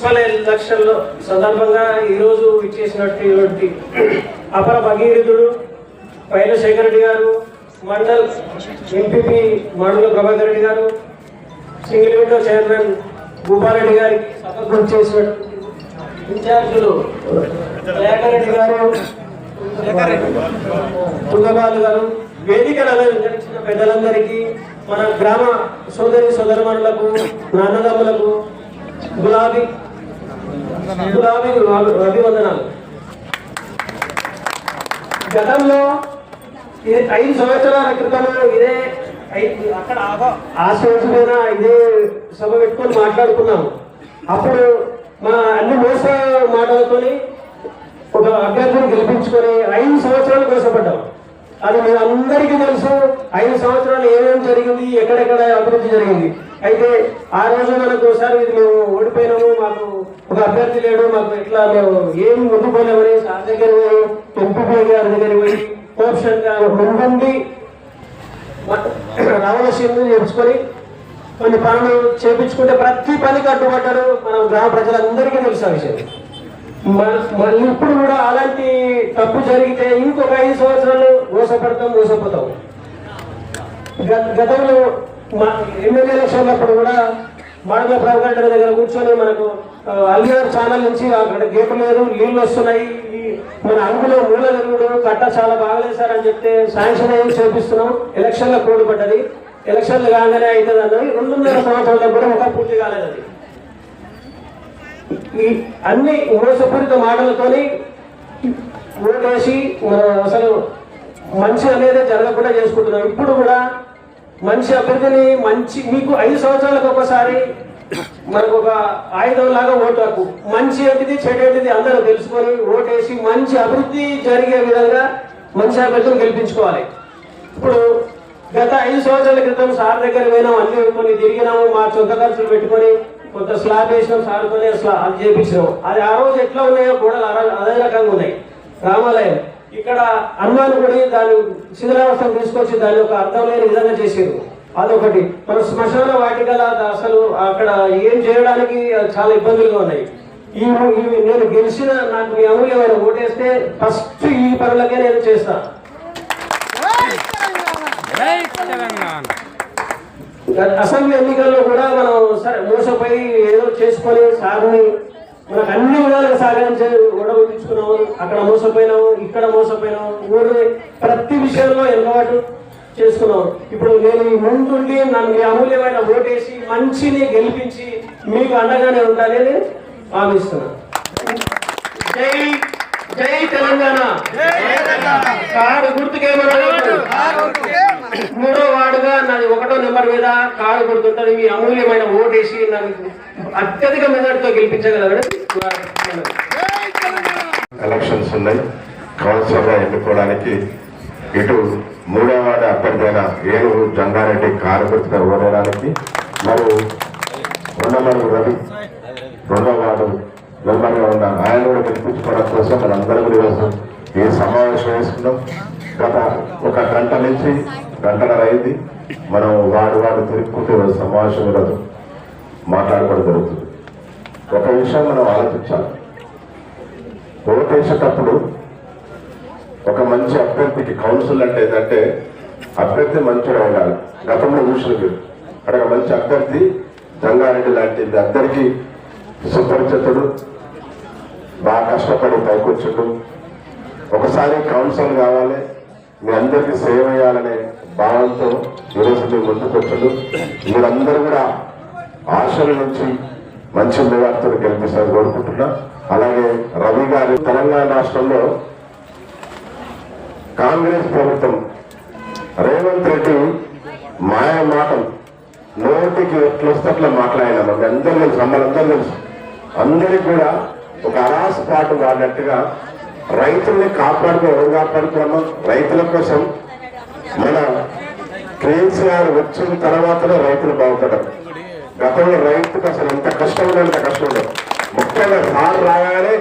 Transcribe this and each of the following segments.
Municipal ఎలక్షన్లో సందర్భంగా ఈరోజు ఇచ్చేసినటువంటి అపర భగీరథుడు పైలశేఖర్ రెడ్డి గారు మండల్ ఎంపీపీ మండల ప్రభాకర్ రెడ్డి గారు సింగిల్ విండో చైర్మన్ భూపారెడ్డి గారికి సభకు చేసిన ఇన్ఛార్జులు శేఖర్ రెడ్డి గారు తుంగబాలు గారు వేదికలు అలంకరించిన పెద్దలందరికీ మన గ్రామ సోదరి సోదరమణులకు నాన్నదమ్ములకు గులాబీ గులాబీ అభివందనాలు గతంలో ఇది ఐదు సంవత్సరాల క్రితంలో ఇదే ఐ- అక్కడ ఆ మీద ఇదే సభ పెట్టుకొని మాట్లాడుకున్నాం అప్పుడు మా అన్ని మోస మాటలతోని ఒక అభ్యర్థిని గెలిపించుకొని ఐదు సంవత్సరాలు కోసపడ్డాం అది మీ అందరికీ తెలుసు. ఐదు సంవత్సరాలు ఏమేమి జరిగింది ఎక్కడెక్కడ అభివృద్ధి జరిగింది. అయితే ఆ రోజు మనకు ఒకసారి మేము ఓడిపోయినాము మాకు ఒక అభ్యర్థి లేడు మాకు ఎట్లా మేము ఏం ముందుకోలేమని సార్ దగ్గర పోయి ఎంపీపీ గారి దగ్గర పోయి ఆప్షన్ ముందుండి రావలసింది చేర్చుకొని కొన్ని పనులు చేపించుకుంటే ప్రతి పనికి అడ్డుపడ్డారు మన గ్రామ ప్రజలందరికీ తెలుసు ఆ విషయం. మ- మళ్ళీ ఇప్పుడు కూడా అలాంటి తప్పు జరిగితే ఇంకొక ఐదు సంవత్సరాలు మోసపడతాం మోసపోతాం. గతంలో మా ఎమ్మెల్యే ఎలక్షన్లప్పుడు కూడా మాడల ప్రభాకర్ దగ్గర కూర్చొని మనకు అల్లియార్ ఛానల్ నుంచి అక్కడ గేపు లేదు నీళ్ళు వస్తున్నాయి మన అంగులో మూల కట్ట చాలా బాగలేదు సార్ అని చెప్తే శాంక్షన్ అయ్యి చూపిస్తున్నాం? ఎలక్షన్లో కోడ్ పడ్డది ఎలక్షన్లు కాగానే అవుతుంది అన్నది రెండున్నర సంవత్సరాలకు కూడా ఒక పూర్తి కాలేదు అది. ఈ అన్ని మోసపూరిత మాటలతోని ఓటేసి మనం అసలు మంచి అనేది జరగకుండా చేసుకుంటున్నాం ఇప్పుడు కూడా మంచి అభ్యర్థిని మంచి మీకు ఐదు సంవత్సరాలకు ఒకసారి మనకు ఒక ఆయుధం లాగా ఓటు హక్కు. మంచి ఏంటిది చెడు ఏంటిది అందరూ తెలుసుకొని ఓటేసి మంచి అభివృద్ధి జరిగే విధంగా మంచి అభ్యర్థులు గెలిపించుకోవాలి. ఇప్పుడు గత ఐదు సంవత్సరాల క్రితం సార్ దగ్గర పోయినాం అన్ని కొన్ని తిరిగినాము మా సొంత ఖర్చులు పెట్టుకొని కొంత స్లాబ్ వేసినాం సార్తోనే స్లా- అది చేపించినాం. అది ఆ రోజు ఎట్లా ఉన్నాయో గోడలు అదే రకంగా ఉన్నాయి. రామాలయం. ఇక్కడ హనుమాన్ గుడి దాని శిథిలావస్థను తీసుకొచ్చి దాని ఒక అర్థం లేని విధంగా చేసారు అదొకటి. మన శ్మశాన వాటికల అసలు అక్కడ ఏం చేయడానికి చాలా ఇబ్బందులుగా ఉన్నాయి. ఈ నేను గెలిచిన నాకు మీ అమూల్యమైన ఓటేస్తే ఫస్ట్ ఈ పనులకే నేను చేస్తాను అసెంబ్లీ ఎన్నికల్లో కూడా మనం సరే మోసపోయి ఏదో చేసుకొని సాగుని మనకు అన్ని విధాలుగా సహకరించే ఓడగొట్టించుకున్నాము అక్కడ మోసపోయినాము ఇక్కడ మోసపోయినాము ఊరిని ప్రతి విషయంలో ఎన్నవాటు చేసుకున్నాం ఇప్పుడు నేను ఈ ముందుండి నన్ను మీ అమూల్యమైన ఓటేసి మంచిని గెలిపించి మీకు అండగానే ఉండాలని భావిస్తున్నాను. జై జై తెలంగాణ. కారు గుర్తుకేమన్నా మూడో వార్డుగా నాది ఒకటో నెంబర్ మీద కారు గుర్తుంటుంది మీ అమూల్యమైన ఓటేసి నన్ను అత్యధిక మెజార్టీతో గెలిపించగలరు ఎలక్షన్స్ ఉన్నాయి. కౌన్సిలర్గా ఎన్నుకోవడానికి ఇటు మూడో వార్డు అభ్యర్థి అయిన ఏనుగు జంగారెడ్డి కారు గుర్తుగా ఓడడానికి మరియు రెండమరుగు రవి రెండో వార్డు మెంబర్గా ఉన్న ఆయన కూడా గెలిపించుకోవడం కోసం మనందరం కూడా ఈరోజు ఏ సమావేశం వేసుకున్నాం. గత ఒక గంట నుంచి గంటన్నర అయింది. మనం వాడు వాడు తిరుక్కుంటూ ఈరోజు సమావేశం ఈరోజు మాట్లాడుకోవడం జరుగుతుంది. ఒక విషయం మనం ఆలోచించాలి. ఓటేసేటప్పుడు ఒక మంచి అభ్యర్థికి కౌన్సిల్ అంటే ఏంటంటే అభ్యర్థి మంచిగా ఉండాలి. గతంలో చూసిన మీరు అక్కడ మంచి అభ్యర్థి జంగారెడ్డి లాంటి అందరికీ సుపరిచితుడు బాగా కష్టపడి పైకొచ్చుడు. ఒకసారి కౌన్సిల్ కావాలి. మీ అందరికీ సేవ చేయాలనే భావంతో ఈరోజు మీ ముందుకొచ్చుడు మీరందరూ కూడా ఆశల నుంచి మంచి నివార్తలు గెలిపిస్తారు కోరుకుంటున్నా. అలాగే రవి గారు తెలంగాణ రాష్ట్రంలో కాంగ్రెస్ ప్రభుత్వం రేవంత్ రెడ్డి మాయ మాటలు నోటికి ఎట్లొస్తే అట్లా మాట్లాడినా మనకి అందరూ తెలుసు మనందరూ తెలుసు. అందరికి కూడా ఒక అరాస పాటు వాడినట్టుగా రైతుల్ని కాపాడుకో ఎవరు కాపాడుకున్నాం రైతుల కోసం మన కేసీఆర్ వచ్చిన తర్వాతనే రైతులు బాగుపడరు గతంలో రైతుకు అసలు ఎంత కష్టం ఉండదు అంత కష్టం ఉండదు ముఖ్యంగా సార్ రాగానే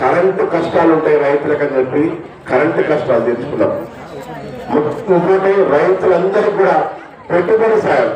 కరెంటు కష్టాలు ఉంటాయి రైతులకు అని చెప్పి కరెంటు కష్టాలు తెచ్చుకున్నాం ఇంకోటి రైతులందరికీ కూడా పెట్టుబడి సాయం.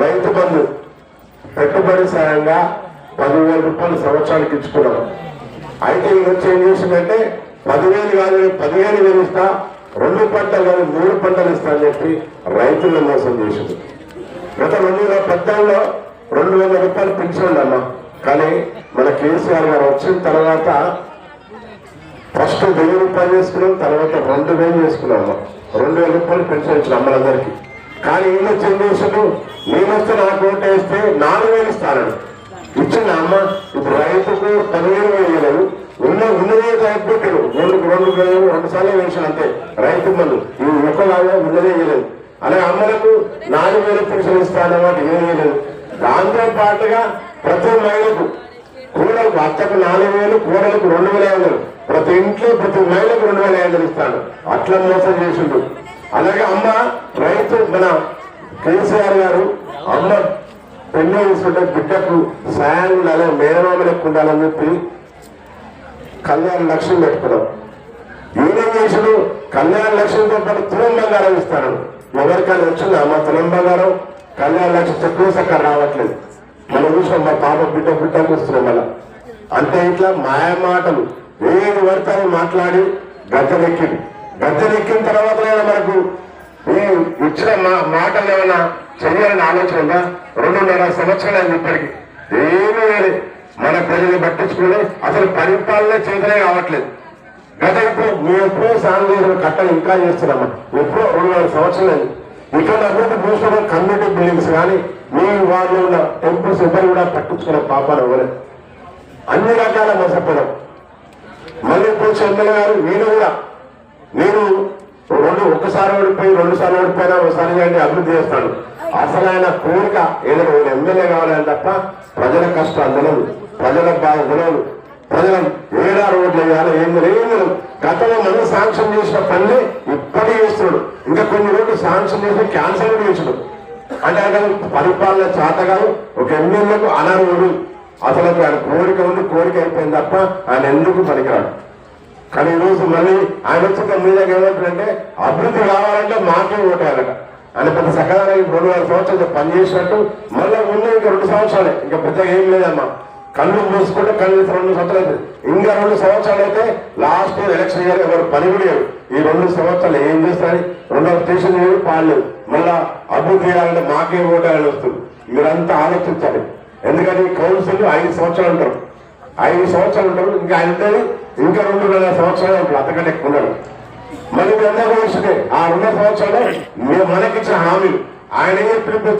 రైతు బంధు పెట్టుబడి సాయంగా పదివేల రూపాయలు సంవత్సరానికి ఇచ్చుకున్నాం. అయితే ఈ వచ్చి ఏం చేసిందంటే పదివేలు కాదు పదిహేను వేలు ఇస్తా రెండు పంటలు కాదు మూడు పంటలు ఇస్తా అని చెప్పి రైతులను మోసం చేసింది. గత రెండు వేల పద్నాలుగులో రెండు వేల రూపాయలు పెన్షన్ అమ్మ కానీ మన కేసీఆర్ గారు వచ్చిన తర్వాత ఫస్ట్ వెయ్యి రూపాయలు చేసుకున్నాం తర్వాత రెండు వేలు చేసుకున్నాం రెండు వేల రూపాయలు పెన్షన్ ఇచ్చిన అమ్మలందరికీ కానీ ఈయన వచ్చి ఏం చేసాడు? నేను వస్తే నాకు ఓటు వేస్తే నాలుగు వేలు ఇస్తానండి ఇచ్చిన అమ్మ ఇప్పుడు రైతుకు పదివేలు వేయలేదు. ఉన్న ఉన్నదే పెట్టాడు రెండు రెండు వేలు రెండు సార్లు వేసిన అంతే. రైతు మందు ఇవి లాగా ఉన్నదే వేయలేదు. అలాగే అమ్మలకు నాలుగు వేలు పెన్షన్ ఇస్తానమాట ఏం వేయలేదు. దాంతో పాటుగా ప్రతి మహిళకు కూడలకు అత్తకు నాలుగు వేలు కూడలకు రెండు వేల ఐదు ప్రతి ఇంట్లో ప్రతి మహిళకు రెండు వేల ఐదు ఇస్తాను. అట్లా మోసం చేసిండు. అలాగే అమ్మ రైతు మన కేసీఆర్ గారు అమ్మ పెళ్ళి చేసుకుంటే బిడ్డకు సాయం ఉండాలి మేనమామ ఎక్కువ ఉండాలని చెప్పి కళ్యాణ లక్ష్యం పెట్టుకున్నాం. ఈయన చేసిన కళ్యాణ లక్ష్యంతో పాటు తులం బంగారం ఇస్తాను. ఎవరికైనా వచ్చిందా మా తులం బంగారం కళ్యాణ లక్ష్యం తక్కువ సక్క రావట్లేదు. మనం చూసాం మా పాప బిడ్డ బిడ్డకు వస్తున్నాం మళ్ళా. అంటే ఇట్లా మాయా మాటలు ఏది పడతారో మాట్లాడి గద్దెనెక్కింది గద్దెనెక్కిన తర్వాత మనకు ఈ ఇచ్చిన మా మాటలు ఏమైనా చేయాలని ఆలోచన ఉందా? రెండున్నర సంవత్సరాలు అయింది ఇప్పటికి. ఏమీ లేదు. మన ప్రజలు పట్టించుకుని అసలు పరిపాలన చేతనే కావట్లేదు. గత ఇప్పుడు మేము ఎప్పుడో సాగు చేసిన కట్టలు ఇంకా చేస్తున్నాము ఎప్పుడో రెండు వేల సంవత్సరాలు ఇక్కడ అభివృద్ధి చూసిన కమ్యూనిటీ బిల్డింగ్స్ కానీ మీ వాళ్ళు ఉన్న టెంపుల్స్ ఎవరు కూడా పట్టించుకున్న పాపాలు ఇవ్వలేదు అన్ని రకాల మోసపోవడం మళ్ళీ ఇప్పుడు ఎమ్మెల్యే గారు నేను కూడా నేను రెండు ఒకసారి ఓడిపోయి రెండు సార్లు ఓడిపోయినా ఒకసారి అభివృద్ధి చేస్తాడు. అసలు ఆయన కోరిక ఏదైనా ఒక ఎమ్మెల్యే కావాలని తప్ప ప్రజల కష్టాలు తెలియదు ప్రజల బాధ తెలియదు ప్రజల ఏడా రోడ్లు వేయాలి ఏం లేదు గతంలో మనం శాంక్షన్ చేసిన పనులే ఇప్పటికీ చేస్తున్నాడు. ఇంకా కొన్ని రోడ్లు శాంక్షన్ చేసి క్యాన్సల్ కూడా అంటే ఆయన పరిపాలన చేత కాదు ఒక ఎమ్మెల్యేకు అనర్హుడు. అసలు ఆయన కోరిక ఉంది కోరిక అయిపోయింది తప్ప ఆయన ఎందుకు పనికిరాడు? కానీ ఈరోజు రోజు మళ్ళీ ఆయన వచ్చిన మీద దగ్గర ఏమంటారంటే అభివృద్ధి కావాలంటే మాకే ఓటేయాలట. అని పెద్ద సకాలంగా రెండు వేల సంవత్సరాలు పనిచేసినట్టు మళ్ళీ ఉన్న ఇంకా రెండు సంవత్సరాలే. ఇంకా పెద్దగా ఏం లేదమ్మా. కళ్ళు మూసుకుంటే కళ్ళు రెండు సంవత్సరాలు అయితే ఇంకా రెండు సంవత్సరాలు అయితే లాస్ట్ ఎలక్షన్ ఇయర్ ఎవరు పని కూడా ఈ రెండు సంవత్సరాలు ఏం చేస్తారు రెండవ స్టేషన్ లేదు పాడలేదు మళ్ళా అభివృద్ధి చేయాలంటే మాకే ఓటాలని వస్తుంది. మీరంతా ఆలోచించాలి. ఎందుకంటే కౌన్సిల్ ఐదు సంవత్సరాలు ఉంటారు. ఐదు సంవత్సరాలు ఉంటారు. ఇంకా ఆయన ఇంకా రెండు వేల సంవత్సరాలు ఉంటారు. అంతకంటే ఎక్కువ ఉండరు. మళ్ళీ మీ ఆ రెండు సంవత్సరాలు మేము మనకిచ్చిన హామీలు. ఆయన ఏ పిలుపు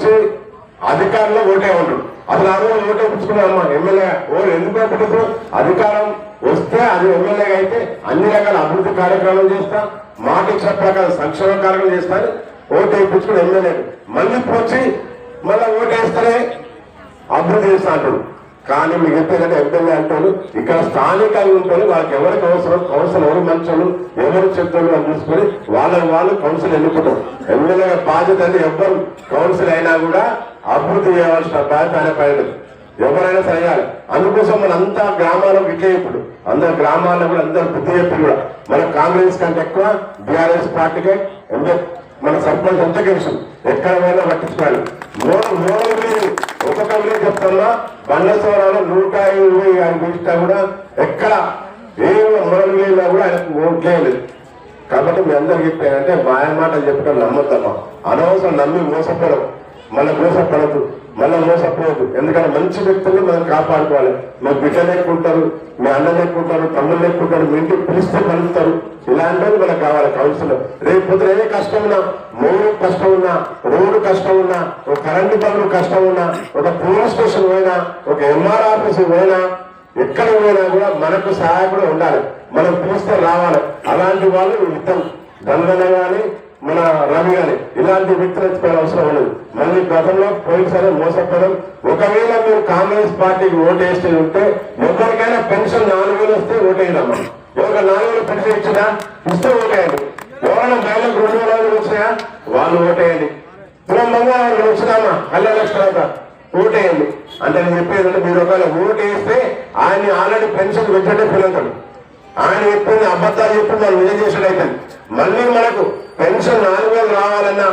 అధికారంలో ఓటే ఉంటాడు అసలు ఆ రోజు ఓటే పుచ్చుకున్నామా ఎమ్మెల్యే ఓ ఎందుకు పుట్టుకు అధికారం వస్తే అది ఎమ్మెల్యేగా అయితే అన్ని రకాల అభివృద్ధి కార్యక్రమాలు చేస్తా మాట ఇచ్చిన ప్రకారం సంక్షేమ కార్యక్రమం చేస్తాను ఓటు వేయించుకుని ఎమ్మెల్యే. మళ్ళీ ఇప్పుడు వచ్చి మళ్ళీ ఓటు అభివృద్ధి చేస్తా అంటాడు. కానీ మిగతా ఎమ్మెల్యే అంటారు ఇక్కడ స్థానికంగా ఉంటారు వాళ్ళకి ఎవరికి అవసరం కౌన్సిల్ ఎవరు మంచోళ్ళు ఎవరు చెప్తారు అని చూసుకొని వాళ్ళని వాళ్ళు కౌన్సిల్ ఎన్నుకుంటారు. ఎమ్మెల్యే బాధ్యత అంటే కౌన్సిల్ అయినా కూడా అభివృద్ధి చేయవలసిన బాధ్యత అనే పైన ఎవరైనా చేయాలి అందుకోసం మన అంతా గ్రామాలకు ఇట్లే ఇప్పుడు. అందరు గ్రామాల్లో కూడా అందరు బుద్ధి చెప్పి కూడా. మన కాంగ్రెస్ కంటే ఎక్కువ బీఆర్ఎస్ పార్టీకే ఎంఏ మన సర్పంచ్ ఎంత గెలుసు ఎక్కడ పోయినా పట్టించుకోవాలి. మూడు మూడు మీరు ఒక్కొక్క మీరు చెప్తున్నా బండసోరాలు నూట ఇరవై ఆయన పిలిచినా కూడా ఎక్కడ ఏ మొదలుగా కూడా ఆయనకు ఓట్లేదు కాబట్టి మీ అందరికి చెప్పానంటే మాయ మాటలు చెప్పడం నమ్మద్దమ్మా. అనవసరం నమ్మి మోసపడవు మళ్ళీ మోసపడదు మళ్ళీ మోసపోవద్దు ఎందుకంటే మంచి వ్యక్తులు మనం కాపాడుకోవాలి. మా బిడ్డలు ఎక్కుంటారు మీ అన్నలు ఎక్కుంటారు తమ్ముళ్ళు ఎక్కుంటారు మీ ఇంటికి పిలిస్తే పలుకుతారు ఇలాంటివి మనకు కావాలి కౌన్సిల్ రేపు పొద్దున ఏ కష్టం ఉన్నా మూడు కష్టం ఉన్నా రోడ్డు కష్టం ఉన్నా ఒక కరెంటు పనులు కష్టం ఉన్నా ఒక పోలీస్ స్టేషన్ పోయినా ఒక ఎంఆర్ ఆఫీస్ పోయినా ఎక్కడ పోయినా కూడా మనకు సహాయకుడు ఉండాలి. మనం పిలిస్తే రావాలి. అలాంటి వాళ్ళు ఇద్దరు. దండన కానీ మన రవి గారి ఇలాంటి వ్యక్తులు అవసరం లేదు. మళ్ళీ గతంలో పోయినసారి మోసపోవడం. ఒకవేళ మీరు కాంగ్రెస్ పార్టీకి ఓటేస్తే ఉంటే ఎవరికైనా పెన్షన్ నాలుగు వేలు వస్తే ఓటేయదమ్మా ఎవరికి నాలుగు వేలు పెన్షన్ ఇచ్చినా ఇస్తే ఓటేయండి. ఎవరైనా మహిళలకు రెండు వేల ఐదు వాళ్ళు ఓటేయండి. తులం బంగారం వచ్చినామా కళ్యాణ తర్వాత ఓటేయండి. అంటే నేను చెప్పేది అంటే మీరు ఒకవేళ ఓటు వేస్తే ఆయన ఆల్రెడీ పెన్షన్ పెట్టే పిల్లలు ఆయన చెప్పింది అబద్ధాలు చెప్పింది వాళ్ళు నిజం చేసాడు అయితే మళ్ళీ మనకు పెన్షన్ రావాలన్నా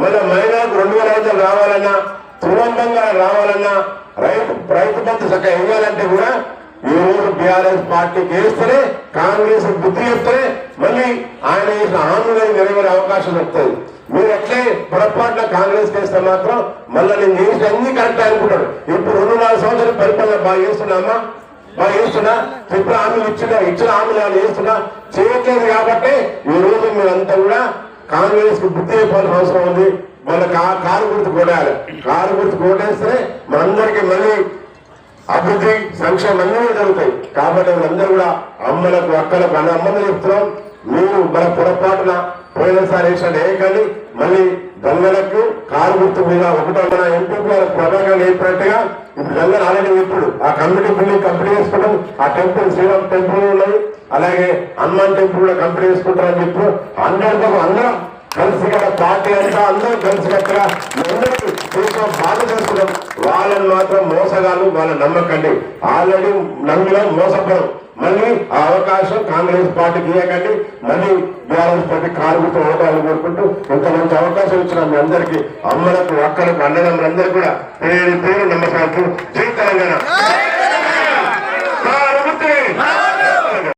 మళ్ళీ మహిళలకు రెండు వేల ఐదు రావాలన్నా సులభంగా రావాలన్నా రైతు రైతు బంధు చక్కగా ఇవ్వాలంటే కూడా ఈ రోజు బీఆర్ఎస్ పార్టీకి వేస్తేనే కాంగ్రెస్ బుద్ధి చెప్తేనే మళ్ళీ ఆయన వేసిన హామీలు నెరవేరే అవకాశం వస్తుంది మీరు ఎట్లే పొరపాటున కాంగ్రెస్ చేస్తే మాత్రం మళ్ళీ నేను చేసిన అన్ని కరెక్ట్ అనుకుంటాడు ఇప్పుడు రెండు నాలుగు సంవత్సరాలు పరిపాలన బాగా చేస్తున్నామా? బాగా చేస్తున్నా? ఇప్పుడు హామీలు ఇచ్చిన ఇచ్చిన హామీలు ఏమైనా చేస్తున్నా? చేయట్లేదు కాబట్టి ఈ రోజు మీరంతా కూడా కాంగ్రెస్కు బుద్ధి చెప్పాల్సిన అవసరం ఉంది. వాళ్ళ కారు గుర్తు కొట్టాలి కారు గుర్తు కొట్టేస్తే మనందరికీ మళ్ళీ అభివృద్ధి సంక్షేమం అన్నీ జరుగుతాయి. కాబట్టి మనందరూ కూడా అమ్మలకు అక్కలకు అన్న అమ్మలు చెప్తున్నాం. మీరు మన పొరపాటున పోయినసారి వేసిన వేయకండి మళ్ళీ దొంగలకు కారు గుర్తు మీద ఒకటో మన ఎంపీ ప్రభాకర్ చెప్పినట్టుగా ఇప్పుడు దొంగలు ఆల్రెడీ ఇప్పుడు. ఆ కమిటీ బిల్డింగ్ కంప్లీట్ చేసుకుంటాం. ఆ టెంపుల్ శ్రీరామ్ టెంపుల్ ఉన్నాయి. అలాగే హనుమాన్ టెంపుల్ కూడా కంప్లీట్ చేసుకుంటారని చెప్పి. అందరితో అందరం కలిసి కదా పార్టీ అంతా అందరూ కలిసి కట్టగా అందరికీ చేసిన బాధ చేసుకున్నాం వాళ్ళని మాత్రం మోసగాళ్ళు వాళ్ళని నమ్మకండి. ఆల్రెడీ నమ్మిన మోసపోవడం మళ్ళీ ఆ అవకాశం కాంగ్రెస్ పార్టీకి ఇవ్వకండి మళ్ళీ బీఆర్ఎస్ పార్టీ కార్మికులు ఓటాలు కోరుకుంటూ ఇంత మంచి అవకాశం ఇచ్చిన మీ అందరికీ అమ్మలకు అక్కలకు అన్నదమ్ములందరూ కూడా పేరు పేరు నమ్మకాలు జై తెలంగాణ.